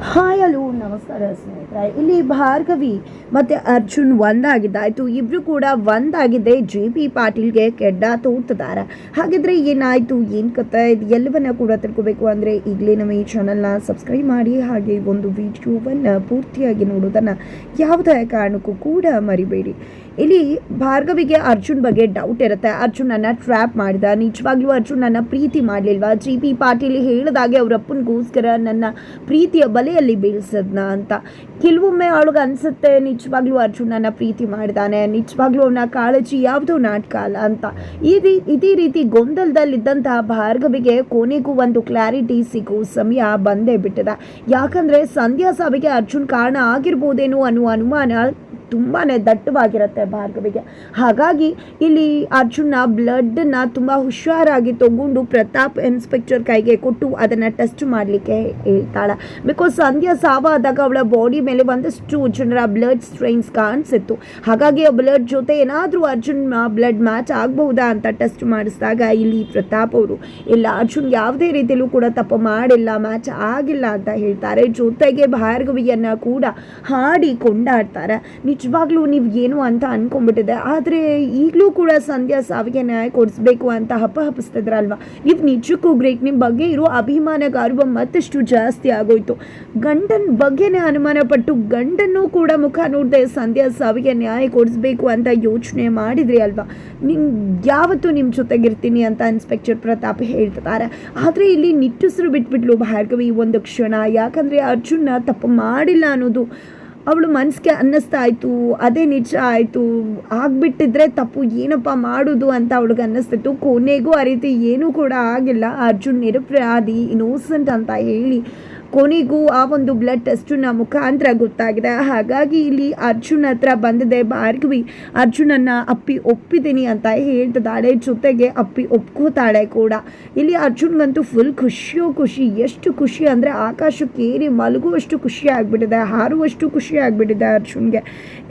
Hi hello ನಮಸ್ಕಾರ ಸ್ನೇಹಿತರೆ. ಇಲ್ಲಿ ಭಾರ್ಗವಿ ಮತ್ತು ಅರ್ಜುನ್ ಒಂದಾಗಿದ್ದಾಯಿತು. ಇಬ್ಬರು ಕೂಡ ಒಂದಾಗಿದೆ. ಜೆ ಪಿ ಪಾಟೀಲ್ಗೆ ಕೆಡ್ಡ ತೋರ್ತಿದ್ದಾರೆ. ಹಾಗಿದ್ರೆ ಏನಾಯಿತು? ಏನು ಕತೆ ಇದು ಎಲ್ಲವನ್ನ ಕೂಡ ತಿಳ್ಕೊಬೇಕು ಅಂದರೆ ಈಗಲೇ ನಮ್ಮ ಈ ಚಾನಲ್ನ ಸಬ್ಸ್ಕ್ರೈಬ್ ಮಾಡಿ, ಹಾಗೆ ಒಂದು ವಿಡಿಯೋವನ್ನು ಪೂರ್ತಿಯಾಗಿ ನೋಡೋದನ್ನು ಯಾವುದೇ ಕಾರಣಕ್ಕೂ ಕೂಡ ಮರಿಬೇಡಿ. ಇಲ್ಲಿ ಭಾರ್ಗವಿಗೆ ಅರ್ಜುನ್ ಬಗ್ಗೆ ಡೌಟ್ ಇರುತ್ತೆ. ಅರ್ಜುನ್ ನನ್ನ ಟ್ರ್ಯಾಪ್ ಮಾಡಿದ. ನಿಜವಾಗ್ಲೂ ಅರ್ಜುನ್ ನನ್ನ ಪ್ರೀತಿ ಮಾಡಲಿಲ್ವಾ? ಜಿ ಪಿ ಪಾಟೀಲ್ ಹೇಳಿದಾಗೆ ಅವರಪ್ಪನಿಗೋಸ್ಕರ ನನ್ನ ಪ್ರೀತಿಯ ಬಲೆಯಲ್ಲಿ ಬೀಳ್ಸದ್ನ ಅಂತ. ಕೆಲವೊಮ್ಮೆ ಅವಳಿಗೆ ಅನ್ಸುತ್ತೆ, ನಿಜವಾಗ್ಲೂ ಅರ್ಜುನ್ ನನ್ನ ಪ್ರೀತಿ ಮಾಡಿದಾನೆ. ನಿಜವಾಗ್ಲೂ ಅವನ ಕಾಳಜಿ ಯಾವುದೋ ನಾಟಕ ಅಲ್ಲ ಅಂತ. ಈ ರೀ ಇದೇ ರೀತಿ ಗೊಂದಲದಲ್ಲಿದ್ದಂತಹ ಭಾರ್ಗವಿಗೆ ಕೊನೆಗೂ ಒಂದು ಕ್ಲಾರಿಟಿ ಸಿಗೋ ಸಮಯ ಬಂದೇ ಬಿಟ್ಟಿದೆ. ಯಾಕಂದರೆ ಸಂಧ್ಯಾ ಸಾವಿಗೆ ಅರ್ಜುನ್ ಕಾರಣ ಆಗಿರ್ಬೋದೇನೋ ಅನ್ನುವ ಅನುಮಾನ ತುಂಬಾ ದಟ್ಟವಾಗಿರುತ್ತೆ ಭಾರ್ಗವಿಗೆ. ಹಾಗಾಗಿ ಇಲ್ಲಿ ಅರ್ಜುನ ಬ್ಲಡ್ನ ತುಂಬ ಹುಷಾರಾಗಿ ತಗೊಂಡು ಪ್ರತಾಪ್ ಇನ್ಸ್ಪೆಕ್ಟರ್ ಕೈಗೆ ಕೊಟ್ಟು ಅದನ್ನು ಟೆಸ್ಟ್ ಮಾಡಲಿಕ್ಕೆ ಹೇಳ್ತಾಳೆ. ಬಿಕಾಸ್ ಸಂಧ್ಯಾ ಸಾವಾದಾಗ ಅವಳ ಬಾಡಿ ಮೇಲೆ ಒಂದಷ್ಟು ಜನರ ಬ್ಲಡ್ ಸ್ಟ್ರೈನ್ಸ್ ಕಾಣಿಸಿತ್ತು. ಹಾಗಾಗಿ ಆ ಬ್ಲಡ್ ಜೊತೆ ಏನಾದರೂ ಅರ್ಜುನ್ ಬ್ಲಡ್ ಮ್ಯಾಚ್ ಆಗಬಹುದಾ ಅಂತ ಟೆಸ್ಟ್ ಮಾಡಿಸಿದಾಗ ಇಲ್ಲಿ ಪ್ರತಾಪ್ ಅವರು, ಇಲ್ಲ, ಅರ್ಜುನ್ ಯಾವುದೇ ರೀತಿಯಲ್ಲೂ ಕೂಡ ತಪ್ಪು ಮಾಡಿಲ್ಲ ಮ್ಯಾಚ್ ಆಗಿಲ್ಲ ಅಂತ ಹೇಳ್ತಾರೆ. ಜೊತೆಗೆ ಭಾರ್ಗವಿಯನ್ನು ಕೂಡ ಹಾಡಿ ಕೊಂಡಾಡ್ತಾರೆ. ನಿಜವಾಗ್ಲೂ ನೀವು ಏನು ಅಂತ ಅನ್ಕೊಂಡ್ಬಿಟ್ಟಿದೆ. ಆದರೆ ಈಗಲೂ ಕೂಡ ಸಂಧ್ಯಾ ಸಾವಿಗೆ ನ್ಯಾಯ ಕೊಡಿಸ್ಬೇಕು ಅಂತ ಹಪ್ಪ ಹಪ್ಪಿಸ್ತಿದ್ರಲ್ವ? ನೀವು ನಿಜಕ್ಕೂ ಗ್ರೇಟ್. ನಿಮ್ಮ ಬಗ್ಗೆ ಇರೋ ಅಭಿಮಾನ ಗೌರವ ಮತ್ತಷ್ಟು ಜಾಸ್ತಿ ಆಗೋಯ್ತು. ಗಂಡನ ಬಗ್ಗೆನೇ ಅನುಮಾನ ಪಟ್ಟು ಗಂಡನ್ನು ಕೂಡ ಮುಖ ನೋಡದೆ ಸಂಧ್ಯಾ ಸಾವಿಗೆ ನ್ಯಾಯ ಕೊಡಿಸ್ಬೇಕು ಅಂತ ಯೋಚನೆ ಮಾಡಿದ್ರಿ ಅಲ್ವಾ? ನಿಮ್ ಯಾವತ್ತೂ ನಿಮ್ಮ ಜೊತೆಗಿರ್ತೀನಿ ಅಂತ ಇನ್ಸ್ಪೆಕ್ಟರ್ ಪ್ರತಾಪ್ ಹೇಳ್ತಿದ್ದಾರೆ. ಆದರೆ ಇಲ್ಲಿ ನಿಟ್ಟುಸಿರು ಬಿಟ್ಬಿಟ್ಲು ಭಾರ್ಗವಿ ಒಂದು ಕ್ಷಣ. ಯಾಕಂದರೆ ಅರ್ಜುನ ತಪ್ಪು ಮಾಡಿಲ್ಲ ಅನ್ನೋದು ಅವಳು ಮನಸ್ಸಿಗೆ ಅನ್ನಿಸ್ತಾ ಆಯಿತು, ಅದೇ ನಿಜ ಆಯಿತು, ಆಗಿಬಿಟ್ಟಿದ್ರೆ ತಪ್ಪು, ಏನಪ್ಪ ಮಾಡೋದು ಅಂತ ಅವಳಿಗೆ ಅನ್ನಿಸ್ತಿತ್ತು. ಕೊನೆಗೂ ಆ ರೀತಿ ಏನೂ ಕೂಡ ಆಗಿಲ್ಲ. ಅರ್ಜುನ್ ನಿರಪರಾಧಿ ಇನ್ನೋಸೆಂಟ್ ಅಂತ ಹೇಳಿ ಕೊನೆಗೂ ಆ ಒಂದು ಬ್ಲಡ್ ಟೆಸ್ಟಿನ ಮುಖಾಂತರ ಗೊತ್ತಾಗಿದೆ. ಹಾಗಾಗಿ ಇಲ್ಲಿ ಅರ್ಜುನ್ ಹತ್ರ ಬಂದಿದೆ, ಭಾರ್ಗವಿ ಅರ್ಜುನನ್ನ ಅಪ್ಪಿ ಒಪ್ಪಿದ್ದೀನಿ ಅಂತ ಹೇಳ್ತಿದ್ದಾಳೆ, ಜೊತೆಗೆ ಅಪ್ಪಿ ಒಪ್ಕೋತಾಳೆ ಕೂಡ. ಇಲ್ಲಿ ಅರ್ಜುನ್ಗಂತೂ ಫುಲ್ ಖುಷಿಯೋ ಖುಷಿ, ಎಷ್ಟು ಖುಷಿ ಅಂದರೆ ಆಕಾಶಕ್ಕೇರಿ ಮಲಗುವಷ್ಟು ಖುಷಿ ಆಗಿಬಿಟ್ಟಿದೆ, ಹಾರುವಷ್ಟು ಖುಷಿ ಆಗಿಬಿಟ್ಟಿದೆ ಅರ್ಜುನ್ಗೆ.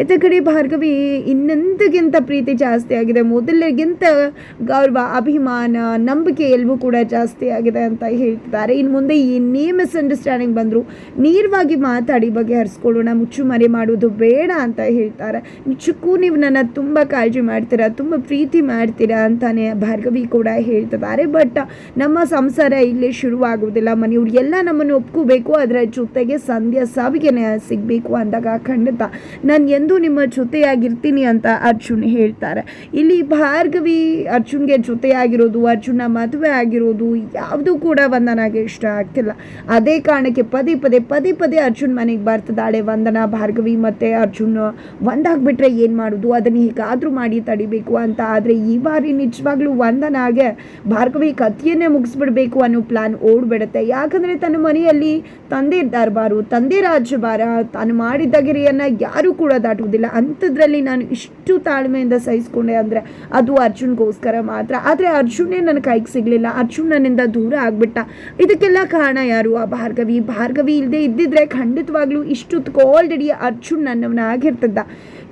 ಇತ್ತ ಕಡೆ ಭಾರ್ಗವಿ ಇನ್ನೆಂದಕ್ಕಿಂತ ಪ್ರೀತಿ ಜಾಸ್ತಿ ಆಗಿದೆ, ಮೊದಲಿಗಿಂತ ಗೌರವ, ಅಭಿಮಾನ, ನಂಬಿಕೆ ಎಲ್ಲವೂ ಕೂಡ ಜಾಸ್ತಿ ಆಗಿದೆ ಅಂತ ಹೇಳ್ತಿದ್ದಾರೆ. ಇನ್ನು ಮುಂದೆ ಏನೇ ಮಿಸ್ಅಂಡರ್ಸ್ಟ್ಯಾಂಡಿಂಗ್ ಬಂದರು. ನೇರವಾಗಿ ಮಾತಾಡಿ ಬಗೆಹರಿಸ್ಕೊಳ್ಳೋಣ ಮುಚ್ಚುಮರೆ ಮಾಡೋದು ಬೇಡ ಅಂತ ಹೇಳ್ತಾರೆ. ನಿಜಕ್ಕೂ ನೀವು ನನ್ನ ತುಂಬ ಕಾಳಜಿ ಮಾಡ್ತೀರಾ, ತುಂಬ ಪ್ರೀತಿ ಮಾಡ್ತೀರಾ ಅಂತಾನೆ ಭಾರ್ಗವಿ ಕೂಡ ಹೇಳ್ತಿದ್ದಾರೆ. ಬಟ್ ನಮ್ಮ ಸಂಸಾರ ಇಲ್ಲೇ ಶುರುವಾಗೋದಿಲ್ಲ ಮನೆಯವ್ರು ಎಲ್ಲ ನಮ್ಮನ್ನು ಒಪ್ಕೋಬೇಕು, ಅದರ ಜೊತೆಗೆ ಸಂಧ್ಯಾ ಸಾವಿಗೆ ಸಿಗಬೇಕು ಅಂದಾಗ ಖಂಡಿತ ನಾನು ಎಂದೂ ನಿಮ್ಮ ಜೊತೆಯಾಗಿರ್ತೀನಿ ಅಂತ ಅರ್ಜುನ್ ಹೇಳ್ತಾರೆ. ಇಲ್ಲಿ ಭಾರ್ಗವಿ ಅರ್ಜುನ್ಗೆ ಜೊತೆಯಾಗಿರೋದು ಅರ್ಜುನ ಮದುವೆ ಆಗಿರೋದು ಯಾವುದು ಕೂಡ ವಂದನಾಗೆ ಇಷ್ಟ ಆಗ್ತಿಲ್ಲ. ಅದೇ ಕಾರಣಕ್ಕೆ ಪದೇ ಪದೇ ಪದೇ ಪದೇ ಅರ್ಜುನ್ ಮನೆಗೆ ಬರ್ತದಾಳೆ ವಂದನಾ ಭಾರ್ಗವಿ ಮತ್ತು ಅರ್ಜುನ್ ಒಂದಾಗ್ಬಿಟ್ರೆ ಏನು ಮಾಡೋದು? ಅದನ್ನು ಹೀಗಾದರೂ ಮಾಡಿ ತಡಿಬೇಕು ಅಂತ. ಆದರೆ ಈ ಬಾರಿ ನಿಜವಾಗ್ಲೂ ವಂದನಾಗೆ ಭಾರ್ಗವಿ ಕಥೆಯನ್ನೇ ಮುಗಿಸ್ಬಿಡ್ಬೇಕು ಅನ್ನೋ ಪ್ಲಾನ್ ಓಡ್ಬಿಡುತ್ತೆ. ಯಾಕಂದರೆ ತನ್ನ ಮನೆಯಲ್ಲಿ ತಂದೆ ದರ್ಬಾರು, ತಂದೆ ರಾಜ್ಯಭಾರ, ತಾನು ಮಾಡಿದ್ದ ಗಿರಿಯನ್ನು ಯಾರೂ ಕೂಡ ದಾಟುವುದಿಲ್ಲ. ಅಂಥದ್ರಲ್ಲಿ ನಾನು ಇಷ್ಟು ತಾಳ್ಮೆಯಿಂದ ಸಹಿಸ್ಕೊಂಡೆ ಅಂದರೆ ಅದು ಅರ್ಜುನ್ಗೋಸ್ಕರ ಮಾತ್ರ. ಆದರೆ ಅರ್ಜುನೇ ನನ್ನ ಕೈಗೆ ಸಿಗಲಿಲ್ಲ. ಅರ್ಜುನ್ ನನ್ನಿಂದ ದೂರ ಆಗ್ಬಿಟ್ಟ. ಇದಕ್ಕೆಲ್ಲ ಕಾರಣ ಯಾರು? ಆ ಭಾರ್ಗವಿ. ಭಾರ್ಗವಿ ಇಲ್ಲದೆ ಇದ್ದಿದ್ರೆ ಖಂಡಿತವಾಗ್ಲೂ ಇಷ್ಟೊತ್ತು ಆಲ್ರೆಡಿ ಅರ್ಜುನ್ ನನ್ನವನ ಆಗಿರ್ತಿದ್ದ.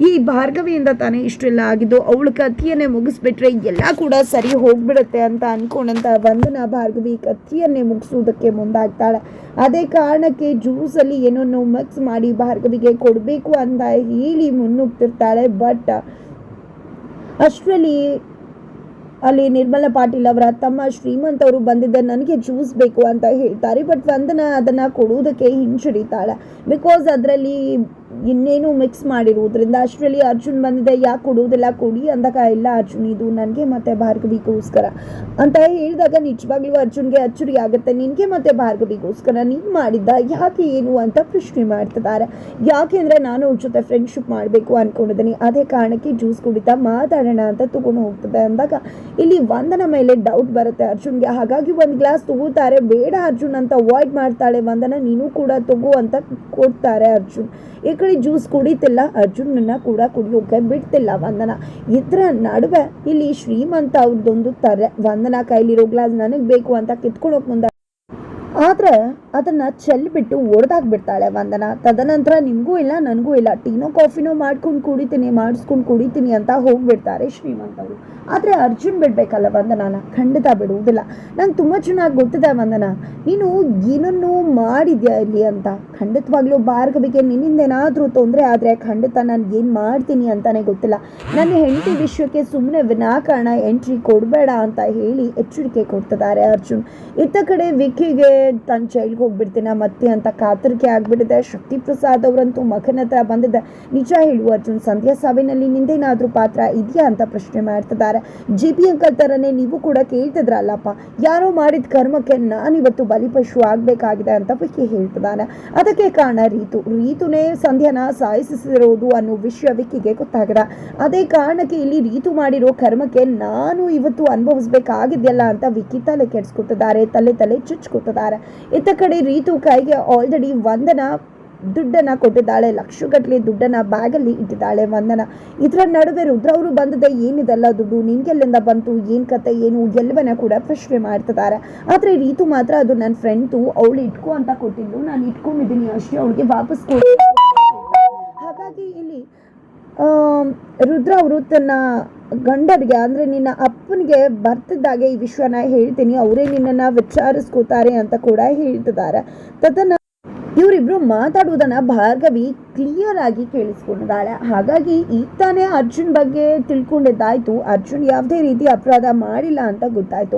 ಈ ಭಾರ್ಗವಿಯಿಂದ ತಾನೇ ಇಷ್ಟೆಲ್ಲ ಆಗಿದ್ದು, ಅವಳ ಕಥೆಯನ್ನೇ ಮುಗಿಸ್ಬಿಟ್ರೆ ಎಲ್ಲ ಕೂಡ ಸರಿ ಹೋಗ್ಬಿಡುತ್ತೆ ಅಂತ ಅನ್ಕೊಂಡಂತ ವಂದನ ಭಾರ್ಗವಿ ಕಥೆಯನ್ನೇ ಮುಗಿಸುವುದಕ್ಕೆ ಮುಂದಾಗ್ತಾಳೆ. ಅದೇ ಕಾರಣಕ್ಕೆ ಜ್ಯೂಸಲ್ಲಿ ಏನೋ ಮಿಕ್ಸ್ ಮಾಡಿ ಭಾರ್ಗವಿಗೆ ಕೊಡಬೇಕು ಅಂತ ಹೇಳಿ ಮುನ್ನುಗ್ತಿರ್ತಾಳೆ ಬಟ್ ಅಷ್ಟರಲ್ಲಿ ಅಲ್ಲಿ ನಿರ್ಮಲಾ ಪಾಟೀಲ್ ಅವರ ತಮ್ಮ ಶ್ರೀಮಂತ್ ಅವರು ಬಂದಿದ್ದ ನನಗೆ ಜ್ಯೂಸ್ ಬೇಕು ಅಂತ ಹೇಳ್ತಾರೆ ಬಟ್ ವಂದನ ಅದನ್ನು ಕೊಡುವುದಕ್ಕೆ ಹಿಂಜರಿತಾಳೆ. ಬಿಕಾಸ್ ಅದರಲ್ಲಿ ಇನ್ನೇನು ಮಿಕ್ಸ್ ಮಾಡಿರುವುದರಿಂದ ಅಷ್ಟರಲ್ಲಿ ಅರ್ಜುನ್ ಬಂದಿದೆ, ಯಾಕೆ ಕೊಡುವುದಿಲ್ಲ ಕೊಡಿ ಅಂದಾಗ ಇಲ್ಲ ಅರ್ಜುನ್, ಇದು ನನಗೆ ಮತ್ತು ಭಾರ್ಗವಿಗೋಸ್ಕರ. ಅಂತ ಹೇಳಿದಾಗ ನಿಜವಾಗ್ಲೂ ಅರ್ಜುನ್ಗೆ ಅಚ್ಚರಿ ಆಗುತ್ತೆ. ನಿನಗೆ ಮತ್ತು ಭಾರ್ಗವಿಗೋಸ್ಕರ ನೀನು ಮಾಡಿದ್ದ ಯಾಕೆ ಏನು ಅಂತ ಪ್ರಶ್ನೆ ಮಾಡ್ತಿದ್ದಾರೆ. ಯಾಕೆಂದರೆ ನಾನು ಅವ್ರ ಜೊತೆ ಫ್ರೆಂಡ್ಶಿಪ್ ಮಾಡಬೇಕು ಅಂದ್ಕೊಂಡಿದ್ದೀನಿ ಅದೇ ಕಾರಣಕ್ಕೆ ಜ್ಯೂಸ್ ಕುಡಿತಾ ಮಾತಾಡೋಣ ಅಂತ ತಗೊಂಡು ಹೋಗ್ತದೆ ಅಂದಾಗ ಇಲ್ಲಿ ವಂದನ ಮೇಲೆ ಡೌಟ್ ಬರುತ್ತೆ ಅರ್ಜುನ್ಗೆ. ಹಾಗಾಗಿ ಒಂದು ಗ್ಲಾಸ್ ತಗೋತಾರೆ. ಬೇಡ ಅರ್ಜುನ್ ಅಂತ ಅವಾಯ್ಡ್ ಮಾಡ್ತಾಳೆ. ವಂದನ ನೀನು ಕೂಡ ತಗೋ ಅಂತ ಕೊಡ್ತಾರೆ ಅರ್ಜುನ್. ಕಡೆ ಜ್ಯೂಸ್ ಕುಡಿತಿಲ್ಲ, ಅರ್ಜುನನ್ನ ಕೂಡ ಕುಡಿಯೋಕೆ ಬಿಡ್ತಿಲ್ಲ ವಂದನ. ಇದ್ರ ನಡುವೆ ಇಲ್ಲಿ ಶ್ರೀಮಂತ ಅವ್ರದ್ದೊಂದು ತರ, ವಂದನ ಕೈಲಿರೋ ಗ್ಲಾಸ್ ನನಗೆ ಬೇಕು ಅಂತ ಕಿತ್ಕೊಳಕ್ ಮುಂದೆ ಆದ್ರೆ ಅದನ್ನು ಚೆಲ್ಬಿಟ್ಟು ಒಡೆದಾಕ್ಬಿಡ್ತಾಳೆ ವಂದನ. ತದನಂತರ ನಿಮಗೂ ಇಲ್ಲ, ನನಗೂ ಇಲ್ಲ. ಟೀನೋ ಕಾಫಿನೋ ಮಾಡ್ಕೊಂಡು ಕುಡಿತೀನಿ, ಮಾಡಿಸ್ಕೊಂಡು ಕುಡಿತೀನಿ ಅಂತ ಹೋಗ್ಬಿಡ್ತಾರೆ ಶ್ರೀಮಂತವರು ಆದರೆ ಅರ್ಜುನ್ ಬಿಡಬೇಕಲ್ಲ ವಂದನಾನ ಖಂಡಿತ ಬಿಡುವುದಿಲ್ಲ. ನಂಗೆ ತುಂಬ ಚೆನ್ನಾಗಿ ಗೊತ್ತಿದೆ ವಂದನ, ನೀನು ಏನನ್ನು ಮಾಡಿದ್ಯಾ ಇಲ್ಲಿ ಅಂತ? ಖಂಡಿತವಾಗ್ಲೂ ಭಾರ್ಗವಿಗೆ ನಿನ್ನಿಂದ ಏನಾದರೂ ತೊಂದರೆ ಆದರೆ ಖಂಡಿತ ನಾನು ಏನು ಮಾಡ್ತೀನಿ ಅಂತಾನೆ ಗೊತ್ತಿಲ್ಲ. ನನ್ನ ಹೆಂಡತಿ ವಿಷಯಕ್ಕೆ ಸುಮ್ಮನೆ ವಿನಾಕಾರಣ ಎಂಟ್ರಿ ಕೊಡಬೇಡ ಅಂತ ಹೇಳಿ ಎಚ್ಚರಿಕೆ ಕೊಡ್ತಿದ್ದಾರೆ ಅರ್ಜುನ್. ಇತ್ತ ಕಡೆ ವಿಕ್ಕಿಗೆ ತನ್ನ ಜೈಲ್ಗೆ ಹೋಗ್ಬಿಡ್ತೀನ ಮತ್ತೆ ಅಂತ ಕಾತರಿಕೆ ಆಗ್ಬಿಟ್ಟಿದೆ. ಶಕ್ತಿ ಪ್ರಸಾದ್ ಅವರಂತೂ ಮಗನ ಹತ್ರ ಬಂದಿದೆ. ನಿಜ ಹೇಳು ಅರ್ಜುನ್, ಸಂಧ್ಯಾ ಸಾವಿನಲ್ಲಿ ನಿಂದೇನಾದ್ರೂ ಪಾತ್ರ ಇದೆಯಾ ಅಂತ ಪ್ರಶ್ನೆ ಮಾಡ್ತಿದ್ದಾರೆ. ಜಿ ಪಿ ಅಂಕಲ್ ಥರನೇ ನೀವು ಕೂಡ ಕೇಳ್ತಿದ್ರಲ್ಲಪ್ಪ, ಯಾರೋ ಮಾಡಿದ ಕರ್ಮಕ್ಕೆ ನಾನಿವತ್ತು ಬಲಿಪಶು ಆಗಬೇಕಾಗಿದೆ ಅಂತ ವಿಕಿ ಹೇಳ್ತಿದ್ದಾನೆ. ಅದಕ್ಕೆ ಕಾರಣ ರೀತು. ರೀತುನೇ ಸಂಧ್ಯಾನ ಸಾಯಿಸಿರೋದು ಅನ್ನೋ ವಿಷಯ ವಿಕ್ಕಿಗೆ ಗೊತ್ತಾಗಿದೆ. ಅದೇ ಕಾರಣಕ್ಕೆ ಇಲ್ಲಿ ರೀತು ಮಾಡಿರೋ ಕರ್ಮಕ್ಕೆ ನಾನು ಇವತ್ತು ಅನುಭವಿಸ್ಬೇಕಾಗಿದೆಯಲ್ಲ ಅಂತ ವಿಕ್ಕಿ ತಲೆ ಕೆಡ್ಸ್ಕೊತಿದ್ದಾರೆ, ತಲೆ ತಲೆ ಚುಚ್ಕೊತಿದ್ದಾರೆ. ಇತ್ತ ಕಡೆ ರೀತು ಕೈಗೆ ಆಲ್ರೆಡಿ ವಂದನ, ದುಡ್ಡನ್ನ ಕೊಟ್ಟಿದ್ದಾಳೆ, ಲಕ್ಷಗಟ್ಟಲೆ ದುಡ್ಡನ್ನ ಬ್ಯಾಗಲ್ಲಿ ಇಟ್ಟಿದ್ದಾಳೆ ವಂದನ. ಇದರ ನಡುವೆ ರುದ್ರ ಅವರು ಬಂದದೆ ಏನಿದೆಲ್ಲ ದುಡ್ಡು, ನಿನ್ಗೆಲ್ಲಿಂದ ಬಂತು, ಏನು ಕತೆ, ಏನು, ಎಲ್ಲವನ್ನ ಕೂಡ ಪ್ರಶ್ನೆ ಮಾಡ್ತಿದ್ದಾರೆ. ಆದರೆ ರೀತು ಮಾತ್ರ ಅದು ನನ್ನ ಫ್ರೆಂಡ್ತು ಅವಳು ಇಟ್ಕೋ ಅಂತ ಕೊಟ್ಟಿದ್ದು, ನಾನು ಇಟ್ಕೊಂಡಿದ್ದೀನಿ ಅಷ್ಟೇ, ಅವಳಿಗೆ ವಾಪಸ್ ಕೊಡಿ ಹಾಗಾಗಿ ಇಲ್ಲಿ ರುದ್ರ ಅವರು ತನ್ನ ಗಂಡರಿಗೆ ಅಂದರೆ ನಿನ್ನ ಅಪ್ಪನಿಗೆ ಬರ್ತಿದ್ದಾಗೆ ಈ ವಿಷಯನ ಹೇಳ್ತೀನಿ. ಅವರೇ ನಿನ್ನನ್ನು ವಿಚಾರಿಸ್ಕೋತಾರೆ ಅಂತ ಕೂಡ ಹೇಳ್ತಿದ್ದಾರೆ. ತದನ ಇವರಿಬ್ರು ಮಾತಾಡುವುದನ್ನ ಭಾರ್ಗವಿ ಕ್ಲಿಯರ್ ಆಗಿ ಕೇಳಿಸ್ಕೊಂಡಿದ್ದಾಳೆ. ಹಾಗಾಗಿ ಈಗ ತಾನೇ ಅರ್ಜುನ್ ಬಗ್ಗೆ ತಿಳ್ಕೊಂಡಿದ್ದಾಯ್ತು. ಅರ್ಜುನ್ ಯಾವುದೇ ರೀತಿ ಅಪರಾಧ ಮಾಡಿಲ್ಲ ಅಂತ ಗೊತ್ತಾಯ್ತು.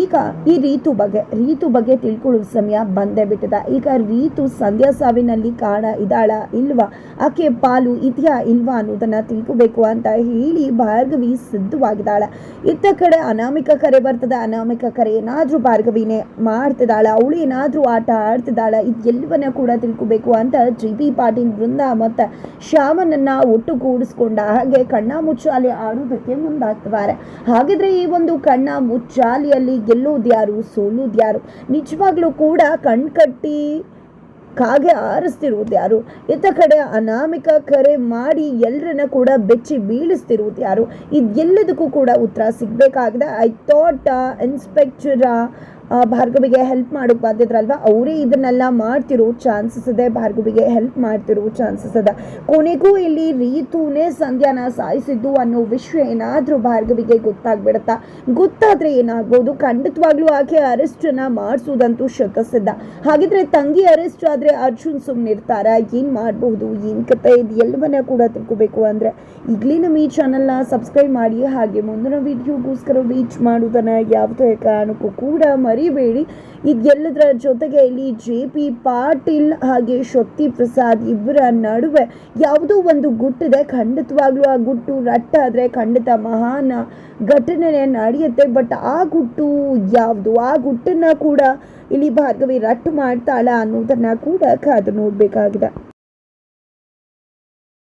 ಈಗ ಈ ರೀತು ಬಗ್ಗೆ ರೀತು ಬಗ್ಗೆ ತಿಳ್ಕೊಳ್ಳುವ ಸಮಯ ಬಂದೇ ಬಿಟ್ಟಿದೆ. ಈಗ ರೀತು ಸಂಧ್ಯಾ ಸಾವಿನಲ್ಲಿ ಕಾಣ ಇದ್ದಾಳ ಇಲ್ವಾ? ಆಕೆ ಪಾಲು ಇದೆಯಾ ಇಲ್ವಾ ಅನ್ನೋದನ್ನ ತಿಳ್ಕೋಬೇಕು ಅಂತ ಹೇಳಿ ಭಾರ್ಗವಿ ಸಿದ್ಧವಾಗಿದ್ದಾಳೆ. ಇತ್ತ ಕಡೆ ಅನಾಮಿಕ ಕರೆ ಬರ್ತದೆ. ಅನಾಮಿಕ ಕರೆ ಏನಾದರೂ ಭಾರ್ಗವಿನೇ ಮಾಡ್ತಿದ್ದಾಳ. ಅವಳು ಏನಾದರೂ ಆಟ ಆಡ್ತಿದ್ದಾಳೆ. ಇದೆಲ್ಲವನ್ನ ಕೂಡ ತಿಳ್ಕೋಬೇಕು ಅಂತ ಜಿ ಪಿ ಪಾಟೀಲ್ ಬೃಂದ ಶ್ಯಾಮನನ್ನು ಶ್ಯಾಮನನ್ನ ಒಟ್ಟುಗೂಡಿಸ್ಕೊಂಡ ಹಾಗೆ ಕಣ್ಣ ಮುಚ್ಚಾಲಿ ಆಡೋದಕ್ಕೆ ಮುಂದಾಗ್ತಿದ್ದಾರೆ ಹಾಗಿದ್ರೆ ಈ ಒಂದು ಕಣ್ಣ ಮುಚ್ಚಾಲಿಯಲ್ಲಿ ಗೆಲ್ಲೋದ್ಯಾರು, ಸೋಲೋದ್ಯಾರು? ನಿಜವಾಗ್ಲೂ ಕೂಡ ಕಣ್ಕಟ್ಟಿ ಕಾಗೆ ಆರಿಸ್ತಿರುವುದು ಯಾರು ಇತ್ತ ಕಡೆ ಅನಾಮಿಕ ಕರೆ ಮಾಡಿ ಎಲ್ಲರನ್ನ ಕೂಡ ಬೆಚ್ಚಿ ಬೀಳಿಸ್ತಿರುವುದು ಯಾರು ಇದೆಲ್ಲದಕ್ಕೂ ಕೂಡ ಉತ್ತರ ಸಿಗಬೇಕಾಗಿದೆ. ಐ ಥಾಟ್ ಇನ್ಸ್ಪೆಕ್ಟರ್ ಭಾರ್ಗವಿಗೆ ಹೆಲ್ಪ್ ಮಾಡೋಕೆ ಬಂದಿದ್ರಲ್ವಾ ಅವರೇ ಇದನ್ನೆಲ್ಲ ಮಾಡ್ತಿರೋ ಚಾನ್ಸಸ್ ಇದೆ. ಭಾರ್ಗವಿಗೆ ಹೆಲ್ಪ್ ಮಾಡ್ತಿರೋ ಚಾನ್ಸಸ್ ಇದೆ. ಕೊನೆಗೂ ಇಲ್ಲಿ ರೀತುನೇ ಸಂಧ್ಯಾನ ಸಾಯಿಸಿದ್ದು ಅನ್ನೋ ವಿಷಯ ಏನಾದರೂ ಭಾರ್ಗವಿಗೆ ಗೊತ್ತಾಗ್ಬಿಡುತ್ತಾ? ಗೊತ್ತಾದ್ರೆ ಏನಾಗ್ಬೋದು? ಖಂಡಿತವಾಗ್ಲೂ ಆಕೆ ಅರೆಸ್ಟನ್ನ ಮಾಡಿಸೋದಂತೂ ಶತಸಿದ್ಧ. ಹಾಗಿದ್ರೆ ತಂಗಿ ಅರೆಸ್ಟ್ ಆದ್ರೆ ಅರ್ಜುನ್ ಸುಮ್ಮನಿರ್ತಾರ ಏನು ಮಾಡಬಹುದು ಏನು ಕತೆ ಇದು? ಎಲ್ಲವನ್ನ ಕೂಡ ತಿಳ್ಕೋಬೇಕು ಅಂದ್ರೆ ಈಗಲೇ ನಮ್ಮ ಈ ಚಾನಲ್ನ ಸಬ್ಸ್ಕ್ರೈಬ್ ಮಾಡಿ. ಹಾಗೆ ಮುಂದಿನ ವಿಡಿಯೋಗೋಸ್ಕರ ರೀಚ್ ಮಾಡೋದನ್ನ ಯಾವುದೇ ಕಾರಣಕ್ಕೂ ಕೂಡ ಮರಿಬೇಡಿ. ಇದೆಲ್ಲದರ ಜೊತೆಗೆ ಇಲ್ಲಿ ಜೆ ಪಿ ಪಾಟೀಲ್ ಹಾಗೆ ಶಕ್ತಿ ಪ್ರಸಾದ್ ಇಬ್ಬರ ನಡುವೆ ಯಾವುದೋ ಒಂದು ಗುಟ್ಟಿದೆ. ಖಂಡಿತವಾಗ್ಲೂ ಆ ಗುಟ್ಟು ರಟ್ಟ ಆದರೆ ಖಂಡಿತ ಮಹಾನ್ ಘಟನೆ ನಡೆಯುತ್ತೆ. ಬಟ್ ಆ ಗುಟ್ಟು ಯಾವುದು? ಆ ಗುಟ್ಟನ್ನ ಕೂಡ ಇಲ್ಲಿ ಭಾರ್ಗವಿ ರಟ್ಟು ಮಾಡ್ತಾಳ ಅನ್ನೋದನ್ನ ಕೂಡ ಕಾದು ನೋಡಬೇಕಾಗಿದೆ.